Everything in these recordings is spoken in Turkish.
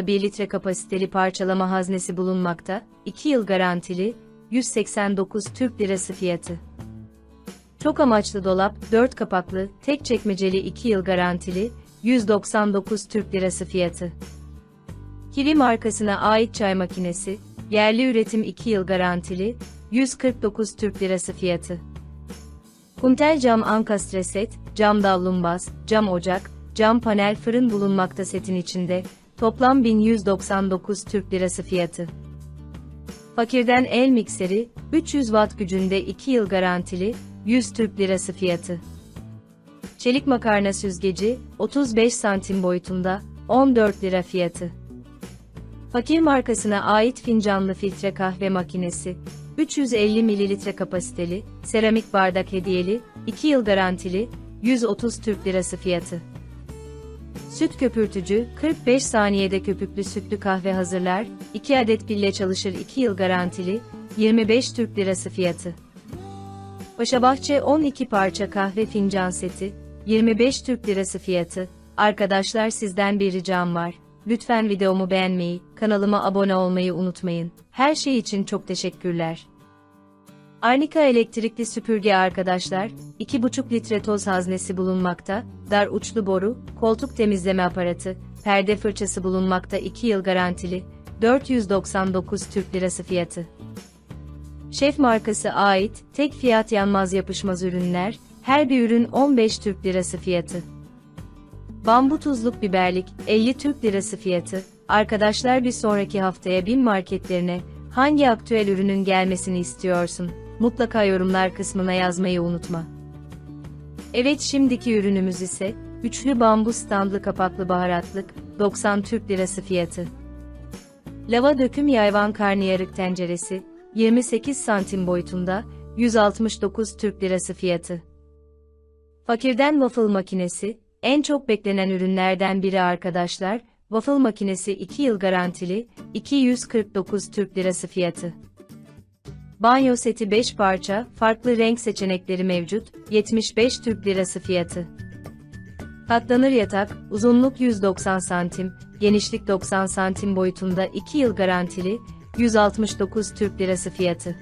1,1 litre kapasiteli parçalama haznesi bulunmakta, 2 yıl garantili, 189 Türk Lirası fiyatı. Çok amaçlı dolap, 4 kapaklı, tek çekmeceli 2 yıl garantili, 199 Türk Lirası fiyatı. Kivi markasına ait çay makinesi, yerli üretim 2 yıl garantili, 149 Türk Lirası fiyatı. Kuntel cam ankastre set, cam davlumbaz, cam ocak, cam panel fırın bulunmakta setin içinde, toplam 1199 Türk Lirası fiyatı. Fakirden el mikseri, 300 watt gücünde 2 yıl garantili, 100 Türk Lirası fiyatı. Çelik makarna süzgeci, 35 santim boyutunda, 14 lira fiyatı. Fakir markasına ait fincanlı filtre kahve makinesi, 350 mililitre kapasiteli, seramik bardak hediyeli, 2 yıl garantili, 130 Türk Lirası fiyatı. Süt köpürtücü, 45 saniyede köpüklü sütlü kahve hazırlar, 2 adet pille çalışır 2 yıl garantili, 25 Türk Lirası fiyatı. Paşabahçe 12 parça kahve fincan seti, 25 Türk Lirası fiyatı. Arkadaşlar sizden bir ricam var. Lütfen videomu beğenmeyi, kanalıma abone olmayı unutmayın. Her şey için çok teşekkürler. Arnika elektrikli süpürge arkadaşlar, 2,5 litre toz haznesi bulunmakta, dar uçlu boru, koltuk temizleme aparatı, perde fırçası bulunmakta 2 yıl garantili, 499 Türk Lirası fiyatı. Şef markası ait, tek fiyat yanmaz yapışmaz ürünler, her bir ürün 15 Türk Lirası fiyatı. Bambu tuzluk biberlik, 50 Türk Lirası fiyatı. Arkadaşlar bir sonraki haftaya bin marketlerine, hangi aktüel ürünün gelmesini istiyorsun? Mutlaka yorumlar kısmına yazmayı unutma. Evet şimdiki ürünümüz ise, üçlü bambu standlı kapaklı baharatlık, 90 Türk Lirası fiyatı. Lava döküm yayvan karnıyarık tenceresi, 28 santim boyutunda, 169 Türk Lirası fiyatı. Fakirden waffle makinesi, en çok beklenen ürünlerden biri arkadaşlar, waffle makinesi 2 yıl garantili, 249 Türk Lirası fiyatı. Banyo seti 5 parça, farklı renk seçenekleri mevcut, 75 Türk Lirası fiyatı. Katlanır yatak, uzunluk 190 santim, genişlik 90 santim boyutunda 2 yıl garantili, 169 Türk Lirası fiyatı.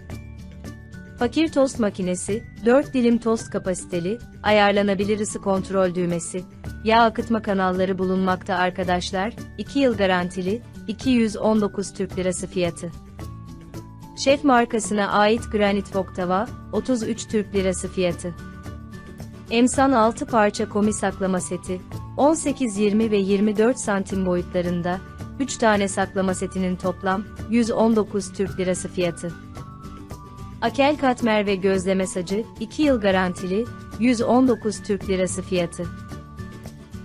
Fakir tost makinesi, 4 dilim tost kapasiteli, ayarlanabilir ısı kontrol düğmesi, yağ akıtma kanalları bulunmakta arkadaşlar, 2 yıl garantili, 219 Türk Lirası fiyatı. Şef markasına ait granit wok tava, 33 Türk Lirası fiyatı. Emsan 6 parça komi saklama seti, 18, 20 ve 24 santim boyutlarında, 3 tane saklama setinin toplam, 119 Türk Lirası fiyatı. Akel katmer ve gözleme sacı, 2 yıl garantili, 119 Türk Lirası fiyatı.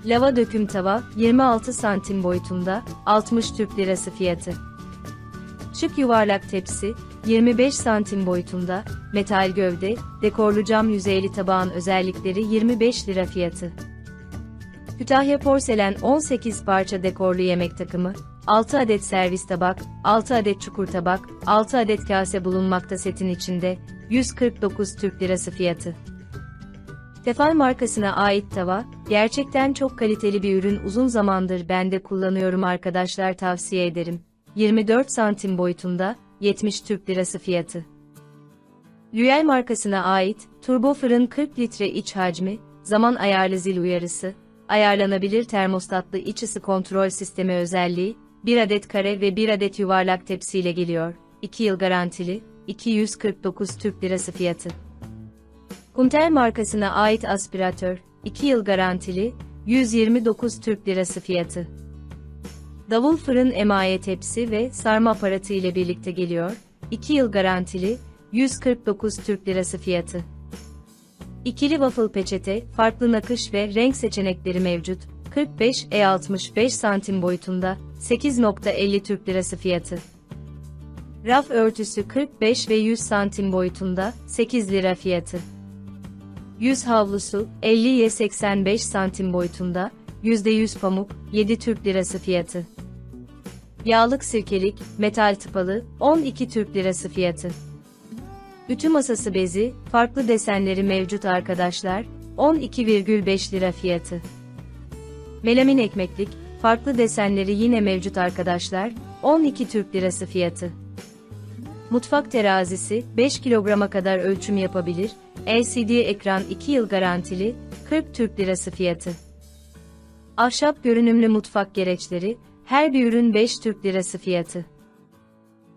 Lava döküm tava, 26 santim boyutunda, 60 Türk Lirası fiyatı. Şık yuvarlak tepsi, 25 santim boyutunda, metal gövde, dekorlu cam yüzeyli tabağın özellikleri 25 lira fiyatı. Kütahya porselen 18 parça dekorlu yemek takımı, 6 adet servis tabak, 6 adet çukur tabak, 6 adet kase bulunmakta setin içinde, 149 Türk Lirası fiyatı. Tefal markasına ait tava, gerçekten çok kaliteli bir ürün uzun zamandır ben de kullanıyorum arkadaşlar tavsiye ederim. 24 santim boyutunda, 70 Türk Lirası fiyatı. Lüel markasına ait, turbo fırın 40 litre iç hacmi, zaman ayarlı zil uyarısı, ayarlanabilir termostatlı iç ısı kontrol sistemi özelliği, 1 adet kare ve 1 adet yuvarlak tepsiyle geliyor. 2 yıl garantili, 249 Türk Lirası fiyatı. Kuntel markasına ait aspiratör, 2 yıl garantili, 129 Türk Lirası fiyatı. Davul fırın emaye tepsi ve sarma aparatı ile birlikte geliyor, 2 yıl garantili, 149 Türk Lirası fiyatı. İkili waffle peçete, farklı nakış ve renk seçenekleri mevcut, 45 e 65 santim boyutunda, 8.50 Türk Lirası fiyatı. Raf örtüsü 45 ve 100 santim boyutunda, 8 lira fiyatı. Yüz havlusu, 50'ye 85 santim boyutunda, %100 pamuk, 7 Türk Lirası fiyatı. Yağlık sirkelik, metal tıpalı, 12 Türk Lirası fiyatı. Ütü masası bezi, farklı desenleri mevcut arkadaşlar, 12,5 lira fiyatı. Melamin ekmeklik, farklı desenleri yine mevcut arkadaşlar, 12 Türk Lirası fiyatı. Mutfak terazisi, 5 kilograma kadar ölçüm yapabilir, LCD ekran 2 yıl garantili, 40 Türk Lirası fiyatı. Ahşap görünümlü mutfak gereçleri, her bir ürün 5 Türk Lirası fiyatı.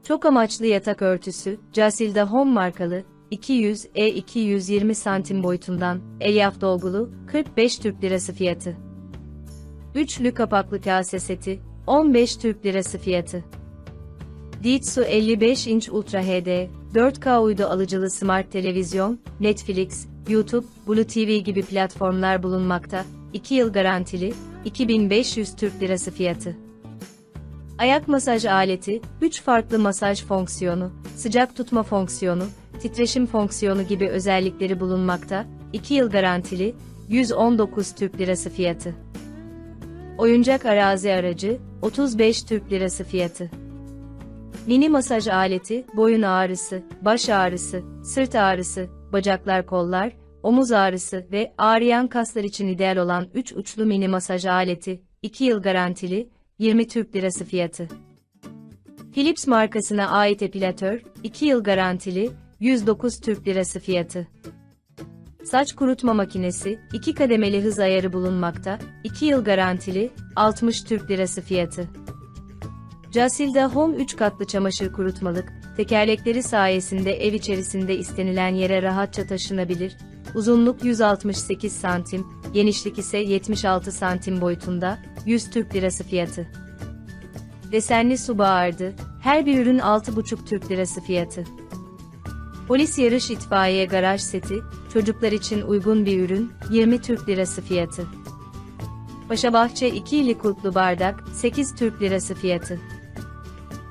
Çok amaçlı yatak örtüsü, Casilda Home markalı, 200 e 220 santim boyutundan, elyaf dolgulu, 45 Türk Lirası fiyatı. Üçlü kapaklı kase seti, 15 Türk Lirası fiyatı. Diitsu 55 inç Ultra HD, 4K uydu alıcılı smart televizyon, Netflix, YouTube, Blue TV gibi platformlar bulunmakta, 2 yıl garantili, 2500 Türk Lirası fiyatı. Ayak masaj aleti, 3 farklı masaj fonksiyonu, sıcak tutma fonksiyonu, titreşim fonksiyonu gibi özellikleri bulunmakta, 2 yıl garantili, 119 Türk Lirası fiyatı. Oyuncak arazi aracı, 35 Türk Lirası fiyatı. Mini masaj aleti, boyun ağrısı, baş ağrısı, sırt ağrısı, bacaklar kollar, omuz ağrısı ve ağrıyan kaslar için ideal olan 3 uçlu mini masaj aleti, 2 yıl garantili, 20 Türk Lirası fiyatı. Philips markasına ait epilatör, 2 yıl garantili, 109 Türk Lirası fiyatı. Saç kurutma makinesi, 2 kademeli hız ayarı bulunmakta, 2 yıl garantili, 60 Türk Lirası fiyatı. Casilda Home 3 katlı çamaşır kurutmalık, tekerlekleri sayesinde ev içerisinde istenilen yere rahatça taşınabilir, uzunluk 168 santim, genişlik ise 76 santim boyutunda, 100 Türk Lirası fiyatı. Desenli su bağırdı, her bir ürün 6,5 Türk Lirası fiyatı. Polis yarış itfaiye garaj seti, çocuklar için uygun bir ürün, 20 Türk Lirası fiyatı. Paşabahçe 2 ili kulplu bardak, 8 Türk Lirası fiyatı.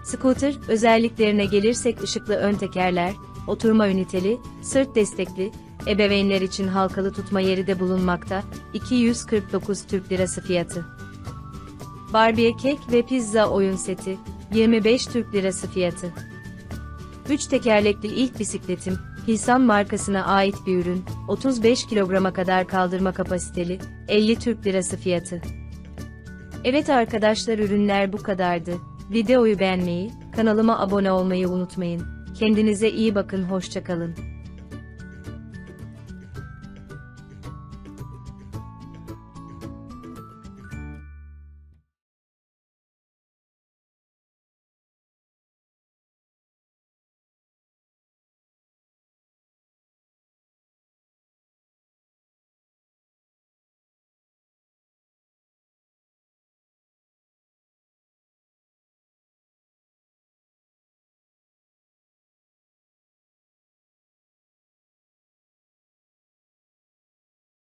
Scooter, özelliklerine gelirsek ışıklı ön tekerler, oturma üniteli, sırt destekli, ebeveynler için halkalı tutma yeri de bulunmakta, 249 Türk Lirası fiyatı. Barbie kek ve pizza oyun seti, 25 Türk Lirası fiyatı. 3 tekerlekli ilk bisikletim, Hilsan markasına ait bir ürün, 35 kilograma kadar kaldırma kapasiteli, 50 Türk Lirası fiyatı. Evet arkadaşlar ürünler bu kadardı. Videoyu beğenmeyi, kanalıma abone olmayı unutmayın. Kendinize iyi bakın hoşçakalın.